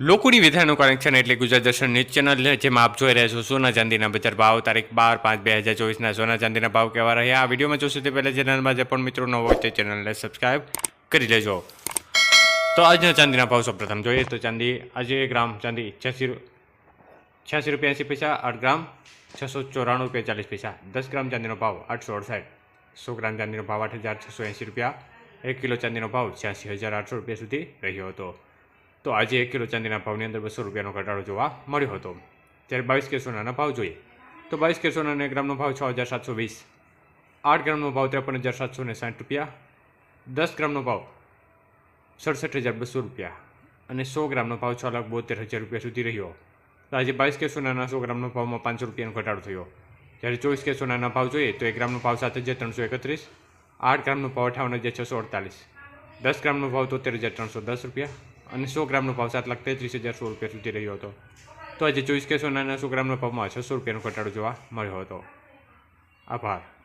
લોકોની વિધાનું કનેક્શન એટલે ગુજરાત દર્શન ન્યૂઝ ચેનલ જેમાં આપ જોઈ રહ્યા છો સોના ચાંદીના બજાર ભાવ, તારીખ બાર પાંચ બે હજાર ચોવીસના સોના ચાંદીના ભાવ કેવા રહ્યા? આ વિડીયોમાં જોશો તે પહેલાં ચેનલમાં જે પણ મિત્રો ન હોય તે ચેનલને સબસ્ક્રાઈબ કરી લેજો. તો આજના ચાંદીના ભાવ સૌપ્રથમ જોઈએ તો ચાંદી આજે ગ્રામ ચાંદી છ્યાસી છ્યાસી રૂપિયા એંસી પૈસા, આઠ ગ્રામ છસો ચોરાણું રૂપિયા ચાલીસ પૈસા. દસ ગ્રામ ચાંદીનો ભાવ આઠસો અડસાઠ. સો ગ્રામ ચાંદીનો ભાવ આઠ હજાર છસો એંસી રૂપિયા. એક કિલો ચાંદીનો ભાવ છ્યાસી હજાર આઠસો રૂપિયા સુધી રહ્યો હતો. તો આજે એક કિલો ચાંદીના ભાવની અંદર બસો રૂપિયાનો ઘટાડો જોવા મળ્યો હતો. ત્યારે બાવીસ કે સોનાના ભાવ જોઈએ. તો બાવીસ કે સોનાના ગ્રામનો ભાવ છ હજાર સાતસો વીસ. આઠ ગ્રામનો ભાવ ત્રેપન હજાર સાતસો ને સાઠ રૂપિયા. દસ ગ્રામનો ભાવ સડસઠ હજાર બસો રૂપિયા. અને સો ગ્રામનો ભાવ છ લાખ બોતેર હજાર રૂપિયા સુધી રહ્યો. તો આજે બાવીસ કે સોનાના સો ગ્રામનો ભાવમાં પાંચસો રૂપિયાનો ઘટાડો થયો. જ્યારે ચોવીસ કે સોનાના ભાવ જોઈએ તો એક ગ્રામનો ભાવ સાત હજાર ત્રણસો એકત્રીસ. આઠ ગ્રામનો ભાવ અઠાવન હજાર છસો અડતાલીસ. દસ ગ્રામનો ભાવ તોતેર હજાર ત્રણસો દસ રૂપિયા. અને સો ગ્રામનો ભાવ સાત લાખ તેત્રીસ હજાર સો રૂપિયા સુધી રહ્યો હતો. તો આજે ચોવીસ કે સોનાના સો ગ્રામના ભાવમાં છસો રૂપિયાનો ઘટાડો જોવા મળ્યો હતો. આભાર.